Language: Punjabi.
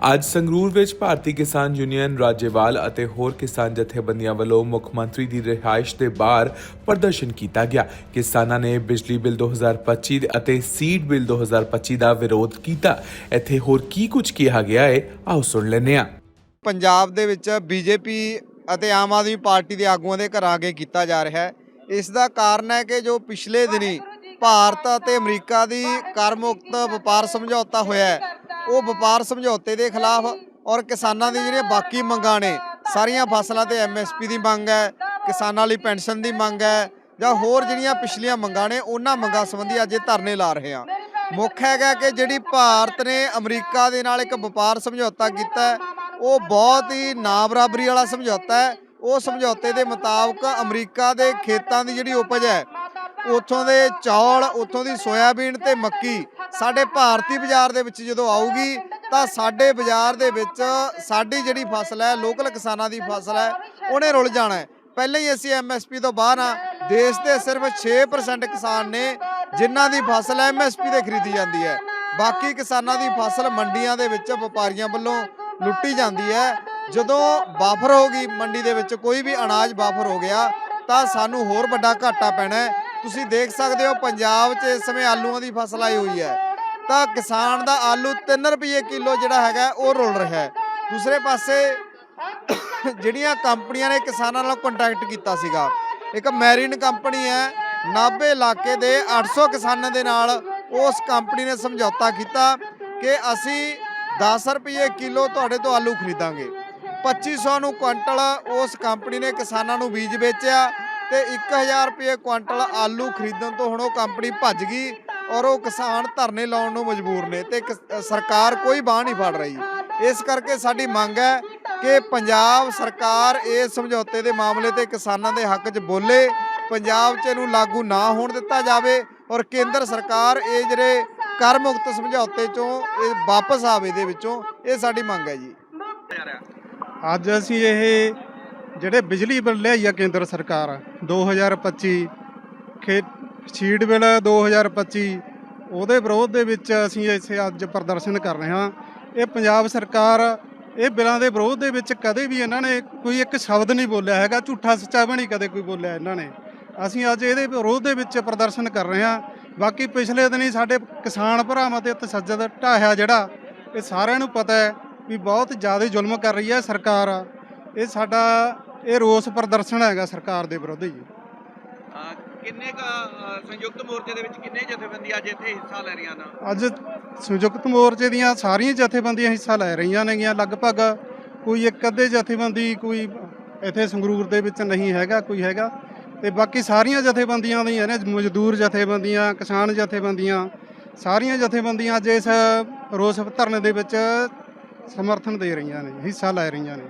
ਅੱਜ ਸੰਗਰੂਰ ਵਿੱਚ ਭਾਰਤੀ ਕਿਸਾਨ ਯੂਨੀਅਨ ਰਾਜੇਵਾਲ ਅਤੇ ਹੋਰ ਕਿਸਾਨ ਜਥੇਬੰਦੀਆਂ ਵੱਲੋਂ ਮੁੱਖ ਮੰਤਰੀ ਦੀ ਰਿਹਾਇਸ਼ ਦੇ ਬਾਹਰ ਪ੍ਰਦਰਸ਼ਨ ਕੀਤਾ ਗਿਆ। ਕਿਸਾਨਾਂ ਨੇ ਬਿਜਲੀ ਬਿੱਲ 2025 ਅਤੇ ਸੀਡ ਬਿੱਲ 2025 ਦਾ ਵਿਰੋਧ ਕੀਤਾ। ਇੱਥੇ ਹੋਰ ਕੀ ਕੁਝ ਕਿਹਾ ਗਿਆ ਹੈ, ਆਓ ਸੁਣ ਲੈਂਦੇ ਹਾਂ। ਪੰਜਾਬ ਦੇ ਵਿੱਚ ਬੀਜੇਪੀ ਅਤੇ ਆਮ ਆਦਮੀ ਪਾਰਟੀ ਦੇ ਆਗੂਆਂ ਦੇ ਘਰਾਂ ਅੱਗੇ ਕੀਤਾ ਜਾ ਰਿਹਾ ਹੈ। ਇਸ ਦਾ ਕਾਰਨ ਹੈ ਕਿ ਜੋ ਪਿਛਲੇ ਦਿਨੀ ਭਾਰਤ ਅਤੇ ਅਮਰੀਕਾ ਦੀ ਕਰ ਮੁਕਤ ਵਪਾਰ ਸਮਝੌਤਾ ਹੋਇਆ ਹੈ ਉਹ ਵਪਾਰ ਸਮਝੌਤੇ ਦੇ ਖਿਲਾਫ ਔਰ ਕਿਸਾਨਾਂ ਦੀ ਜਿਹੜੀਆਂ ਬਾਕੀ ਮੰਗਾਂ ਨੇ, ਸਾਰੀਆਂ ਫਸਲਾਂ ਤੇ ਐਮਐਸਪੀ ਦੀ ਮੰਗ ਹੈ, ਕਿਸਾਨਾਂ ਲਈ ਪੈਨਸ਼ਨ ਦੀ ਮੰਗ ਹੈ ਜਾਂ ਹੋਰ ਜਿਹੜੀਆਂ ਪਿਛਲੀਆਂ ਮੰਗਾਂ ਨੇ, ਉਹਨਾਂ ਮੰਗਾਂ ਸੰਬੰਧੀ ਅੱਜ ਇਹ ਧਰਨੇ ਲਾ ਰਹੇ ਹਾਂ। ਮੁੱਖ ਹੈਗਾ ਕਿ ਜਿਹੜੀ ਭਾਰਤ ਨੇ ਅਮਰੀਕਾ ਦੇ ਨਾਲ ਇੱਕ ਵਪਾਰ ਸਮਝੌਤਾ ਕੀਤਾ ਉਹ ਬਹੁਤ ਹੀ ਨਾ ਬਰਾਬਰੀ ਵਾਲਾ ਸਮਝੌਤਾ ਹੈ। ਉਹ ਸਮਝੌਤੇ ਦੇ ਮੁਤਾਬਕ ਅਮਰੀਕਾ ਦੇ ਖੇਤਾਂ ਦੀ ਜਿਹੜੀ ਉਪਜ ਹੈ ਉੱਥੋਂ ਦੇ ਚੌਲ, ਉੱਥੋਂ ਦੀ ਸੋਇਆਬੀਨ ਤੇ ਮੱਕੀ ਸਾਡੇ ਭਾਰਤੀ ਬਾਜ਼ਾਰ ਦੇ ਵਿੱਚ ਜਦੋਂ ਆਊਗੀ ਤਾਂ ਸਾਡੇ ਬਾਜ਼ਾਰ ਦੇ ਵਿੱਚ ਸਾਡੀ ਜਿਹੜੀ ਫਸਲ ਹੈ, ਲੋਕਲ ਕਿਸਾਨਾਂ ਦੀ ਫਸਲ ਹੈ, ਉਹਨੇ ਰੁਲ ਜਾਣਾ ਹੈ। ਪਹਿਲਾਂ ਹੀ ਅਸੀਂ ਐਮਐਸਪੀ ਤੋਂ ਬਾਹਰ ਆ ਦੇਸ਼ ਦੇ ਸਿਰਫ 6% ਕਿਸਾਨ ਨੇ ਜਿਨ੍ਹਾਂ ਦੀ ਫਸਲ ਐਮਐਸਪੀ ਤੇ ਖਰੀਦੀ ਜਾਂਦੀ ਹੈ। ਬਾਕੀ ਕਿਸਾਨਾਂ ਦੀ ਫਸਲ ਮੰਡੀਆਂ ਦੇ ਵਿੱਚ ਵਪਾਰੀਆਂ ਵੱਲੋਂ ਲੁੱਟੀ ਜਾਂਦੀ ਹੈ। ਜਦੋਂ ਬਾਫਰ ਹੋ ਗਈ ਮੰਡੀ ਦੇ ਵਿੱਚ ਕੋਈ ਵੀ ਅਨਾਜ ਬਾਫਰ ਹੋ ਗਿਆ ਤਾਂ ਸਾਨੂੰ ਹੋਰ ਵੱਡਾ ਘਾਟਾ ਪੈਣਾ ਹੈ। ਤੁਸੀਂ ਦੇਖ ਸਕਦੇ ਹੋ, ਪੰਜਾਬ 'ਚ ਇਸ ਸਮੇਂ ਆਲੂਆਂ ਦੀ ਫਸਲ ਆਈ ਹੋਈ ਹੈ। ਤਾਂ ਕਿਸਾਨ ਦਾ ਆਲੂ 3 ਰੁਪਏ ਕਿਲੋ ਜਿਹੜਾ ਹੈਗਾ, ਉਹ ਰੁਲ ਰਿਹਾ ਹੈ। ਦੂਸਰੇ ਪਾਸੇ ਜਿਹੜੀਆਂ ਕੰਪਨੀਆਂ ਨੇ ਕਿਸਾਨਾਂ ਨਾਲ ਕੰਟੈਕਟ ਕੀਤਾ ਸੀਗਾ। ਇੱਕ ਮੈਰੀਨ ਕੰਪਨੀ ਹੈ, ਨਾਭੇ ਇਲਾਕੇ ਦੇ 800 ਕਿਸਾਨਾਂ ਦੇ ਨਾਲ ਉਸ ਕੰਪਨੀ ਨੇ ਸਮਝੌਤਾ ਕੀਤਾ ਕਿ ਅਸੀਂ 10 ਰੁਪਏ ਕਿਲੋ ਤੁਹਾਡੇ ਤੋਂ ਆਲੂ ਖਰੀਦਾਂਗੇ। 2500 ਨੂੰ ਕੁਇੰਟਲ ਉਸ ਕੰਪਨੀ ਨੇ ਕਿਸਾਨਾਂ ਨੂੰ ਬੀਜ ਵੇਚਿਆ। ਤੇ 1000 ਰੁਪਏ ਕੁਇੰਟਲ ਆਲੂ ਖਰੀਦਣ ਤੋਂ ਹੁਣ ਉਹ ਕੰਪਨੀ ਭੱਜ ਗਈ ਔਰ ਉਹ ਕਿਸਾਨ ਧਰਨੇ ਲਾਉਣ ਨੂੰ ਮਜਬੂਰ ਨੇ ਤੇ ਕਿਸ- ਸਰਕਾਰ ਕੋਈ ਬਾਹ ਨਹੀਂ ਫੜ ਰਹੀ। ਇਸ ਕਰਕੇ ਸਾਡੀ ਮੰਗ ਹੈ ਕਿ ਪੰਜਾਬ ਸਰਕਾਰ ਇਸ ਸਮਝੌਤੇ ਦੇ ਮਾਮਲੇ ਤੇ ਕਿਸਾਨਾਂ ਦੇ ਹੱਕ 'ਚ ਬੋਲੇ, ਪੰਜਾਬ 'ਚ ਇਹਨੂੰ ਲਾਗੂ ਨਾ ਹੋਣ ਦਿੱਤਾ ਜਾਵੇ ਔਰ ਕੇਂਦਰ ਸਰਕਾਰ ਇਹ ਜਿਹੜੇ ਕਰ ਮੁਕਤ ਸਮਝੌਤੇ 'ਚੋਂ ਇਹ ਵਾਪਸ ਆਵੇ ਦੇ ਵਿੱਚੋਂ, ਇਹ ਸਾਡੀ ਮੰਗ ਹੈ ਜੀ। ਅੱਜ ਅਸੀਂ ਇਹ ਜਿਹੜੇ ਬਿਜਲੀ ਬਿੱਲ ਲਿਆਈ ਆ ਕੇਂਦਰ ਸਰਕਾਰ 2025 ਖੇ, ਸ਼ੀਟ ਬਿੱਲ 2025 ਉਹਦੇ ਵਿਰੋਧ ਦੇ ਵਿੱਚ ਅਸੀਂ ਇੱਥੇ ਅੱਜ ਪ੍ਰਦਰਸ਼ਨ ਕਰ ਰਹੇ ਹਾਂ। ਇਹ ਪੰਜਾਬ ਸਰਕਾਰ ਇਹ ਬਿੱਲਾਂ ਦੇ ਵਿਰੋਧ ਦੇ ਵਿੱਚ ਕਦੇ ਵੀ ਇਹਨਾਂ ਨੇ ਕੋਈ ਇੱਕ ਸ਼ਬਦ ਨਹੀਂ ਬੋਲਿਆ ਹੈਗਾ, ਝੂਠਾ ਸੱਚਾ ਵੀ ਨਹੀਂ ਕਦੇ ਕੋਈ ਬੋਲਿਆ ਇਹਨਾਂ ਨੇ। ਅਸੀਂ ਅੱਜ ਇਹਦੇ ਵਿਰੋਧ ਦੇ ਵਿੱਚ ਪ੍ਰਦਰਸ਼ਨ ਕਰ ਰਹੇ ਹਾਂ। ਬਾਕੀ ਪਿਛਲੇ ਦਿਨੀ ਸਾਡੇ ਕਿਸਾਨ ਭਰਾਵਾਂ ਤੇ ਤਸੱਜਦ ਢਾਹਿਆ ਜਿਹੜਾ, ਇਹ ਸਾਰਿਆਂ ਨੂੰ ਪਤਾ ਹੈ ਵੀ ਬਹੁਤ ਜ਼ਿਆਦਾ ਜ਼ੁਲਮ ਕਰ ਰਹੀ ਹੈ ਸਰਕਾਰ। ਇਹ ਸਾਡਾ ਇਹ ਰੋਸ ਪ੍ਰਦਰਸ਼ਨ ਹੈਗਾ ਸਰਕਾਰ ਦੇ ਵਿਰੁੱਧ ਜੀ। ਅਹ ਕਿੰਨੇ ਕ ਸੰਯੁਕਤ ਮੋਰਚੇ ਦੇ ਵਿੱਚ ਕਿੰਨੇ ਜਥੇਬੰਦੀਆਂ ਅੱਜ ਇੱਥੇ ਹਿੱਸਾ ਲੈ ਰਹੀਆਂ ਨੇ? ਅੱਜ ਸੰਯੁਕਤ ਮੋਰਚੇ ਦੀਆਂ ਸਾਰੀਆਂ ਜਥੇਬੰਦੀਆਂ ਹਿੱਸਾ ਲੈ ਰਹੀਆਂ ਨੇਗੀਆਂ। ਲਗਭਗ ਕੋਈ ਇੱਕ ਅੱਧੇ ਜਥੇਬੰਦੀ ਕੋਈ ਇੱਥੇ ਸੰਗਰੂਰ ਦੇ ਵਿੱਚ ਨਹੀਂ ਹੈਗਾ ਕੋਈ ਹੈਗਾ। ਤੇ ਬਾਕੀ ਸਾਰੀਆਂ ਜਥੇਬੰਦੀਆਂ ਦੀਆਂ ਨੇ ਮਜ਼ਦੂਰ ਜਥੇਬੰਦੀਆਂ ਕਿਸਾਨ ਜਥੇਬੰਦੀਆਂ ਸਾਰੀਆਂ ਜਥੇਬੰਦੀਆਂ ਅੱਜ ਇਸ ਰੋਸ ਧਰਨੇ ਦੇ ਵਿੱਚ ਸਮਰਥਨ ਦੇ ਰਹੀਆਂ ਨੇ ਹਿੱਸਾ ਲੈ ਰਹੀਆਂ ਨੇ।